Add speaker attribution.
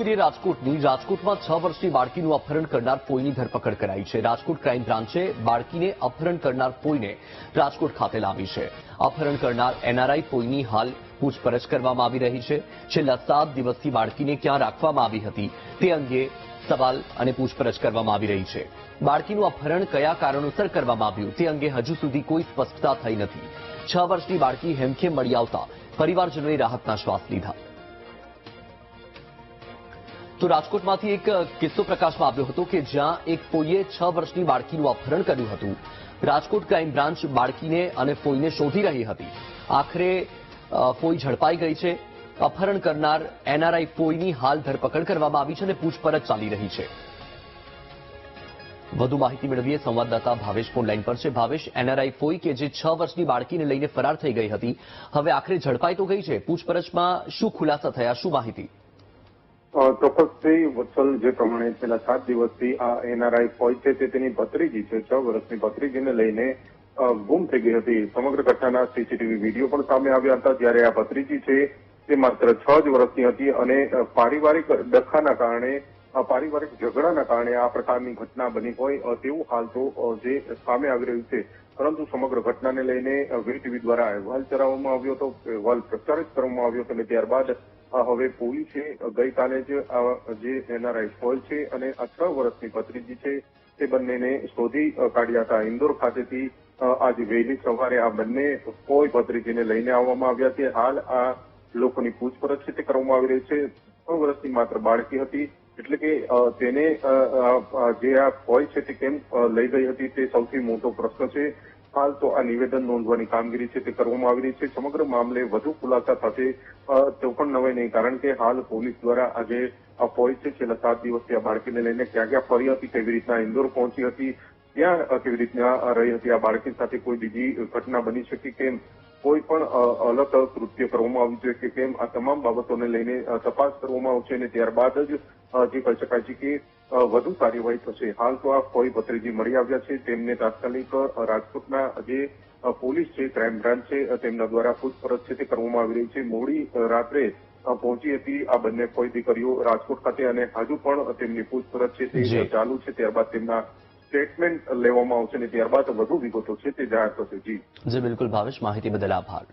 Speaker 1: કરીએ રાજકોટની રાજકોટમાં છ વર્ષની બાળકીનું અપહરણ કરનાર પોઈની ધરપકડ કરાઈ છે. રાજકોટ ક્રાઇમ બ્રાન્ચે બાળકીને અપહરણ કરનાર પોઈને રાજકોટ ખાતે લાવી છે. અપહરણ કરનાર એનઆરઆઈ પોઈની હાલ પૂછપરછ કરવામાં આવી રહી છે. છેલ્લા સાત દિવસથી બાળકીને ક્યાં રાખવામાં આવી હતી તે અંગે સવાલ અને પૂછપરછ કરવામાં આવી રહી છે. બાળકીનું અપહરણ કયા કારણોસર કરવામાં આવ્યું તે અંગે હજુ સુધી કોઈ સ્પષ્ટતા થઈ નથી. છ વર્ષની બાળકી હેમખેમ મળી આવતા પરિવારજનોએ રાહતના શ્વાસ લીધા. તો રાજકોટમાંથી એક કિસ્સો પ્રકાશમાં આવ્યો હતો કે જ્યાં એક ફોઈએ છ વર્ષની બાળકીનું અપહરણ કર્યું હતું. રાજકોટ ક્રાઇમ બ્રાન્ચ બાળકીને અને ફોઈને શોધી રહી હતી. આખરે ફોઈ ઝડપાઈ ગઈ છે. અપહરણ કરનાર એનઆરઆઈ ફોઈની હાલ ધરપકડ કરવામાં આવી છે અને પૂછપરછ ચાલી રહી છે. વધુ માહિતી મેળવીએ સંવાદદાતા ભાવેશ ફોનલાઈન પર છે. ભાવેશ, એનઆરઆઈ ફોઈ કે જે છ વર્ષની બાળકીને લઈને ફરાર થઈ ગઈ હતી, હવે આખરે ઝડપાઈ તો ગઈ છે. પૂછપરછમાં શું ખુલાસા થયા? શું માહિતી?
Speaker 2: ચોક્કસથી વત્સલ જે પ્રમાણે છેલ્લા સાત દિવસથી આ એનઆરઆઈ ફોજ છે તેની ભત્રીજી છે, છ વર્ષની ભત્રીજીને લઈને ગુમ થઈ ગઈ હતી. સમગ્ર ઘટનાના સીસીટીવી વીડિયો પણ સામે આવ્યા હતા જ્યારે આ ભત્રીજી છે તે માત્ર છ જ વર્ષની હતી અને પારિવારિક ડખાના કારણે પારિવારિક ઝઘડાના કારણે આ પ્રકારની ઘટના બની હોય તેવું હાલ તો જે સામે આવી રહ્યું છે. પરંતુ સમગ્ર ઘટનાને લઈને વીટીવી દ્વારા અહેવાલ ચલાવવામાં આવ્યો હતો અહેવાલ પ્રચારિત કરવામાં આવ્યો હતો અને ત્યારબાદ હવે પોલીસે ગઈકાલે જ જે એના રાઇફલ છે અને આ છ વર્ષની ભત્રીજી છે તે બંનેને શોધી કાઢ્યા હતા. ઇન્દોર ખાતેથી આજે વહેલી સવારે આ બંને કોઈ ભત્રીજીને લઈને આવવામાં આવ્યા છે. હાલ આ લોકોની પૂછપરછ છે તે કરવામાં આવી રહી છે. છ વર્ષની માત્ર બાળકી હતી એટલે કે તેને જે આ હોય છે તે કેમ લઈ ગઈ હતી તે સૌથી મોટો પ્રશ્ન છે. હાલ તો આ નિવેદન નોંધવાની કામગીરી છે તે કરવામાં આવી રહી છે. સમગ્ર મામલે વધુ ખુલાસા થશે તો પણ નવાઈ નહીં, કારણ કે હાલ પોલીસ દ્વારા આજે ફોજ છે છેલ્લા સાત દિવસથી આ બાળકીને લઈને ક્યાં ક્યાં ફરી હતી, કેવી રીતના ઇન્દોર પહોંચી હતી ત્યાં કેવી રીતના રહી હતી, આ બાળકી સાથે કોઈ બીજી ઘટના બની શકે કેમ? કોઈ પણ અલગ કૃત્ય કરવામાં આવ્યું છે કે કેમ? આ તમામ બાબતોને લઈને તપાસ કરવામાં આવશે અને ત્યારબાદ જ જે કહી શકાય છે કે વધુ કાર્યવાહી થશે હાલ તો આ ભત્રીજી મળી આવ્યા છે. તેમને તાત્કાલિક રાજકોટના જે પોલીસ છે ક્રાઇમ બ્રાન્ચ છે તેમના દ્વારા પૂછપરછ છે તે કરવામાં આવી રહી છે. મોડી રાત્રે પહોંચી હતી આ બંને ફોઈ દીકરીઓ રાજકોટ ખાતે અને હજુ પણ તેમની પૂછપરછ છે તે ચાલુ છે. ત્યારબાદ તેમના સ્ટેટમેન્ટ લેવામાં આવશે અને ત્યારબાદ વધુ વિગતો છે તે જાહેર થશે. જી.
Speaker 1: જી બિલકુલ ભાવેશ માહિતી બદલ આભાર.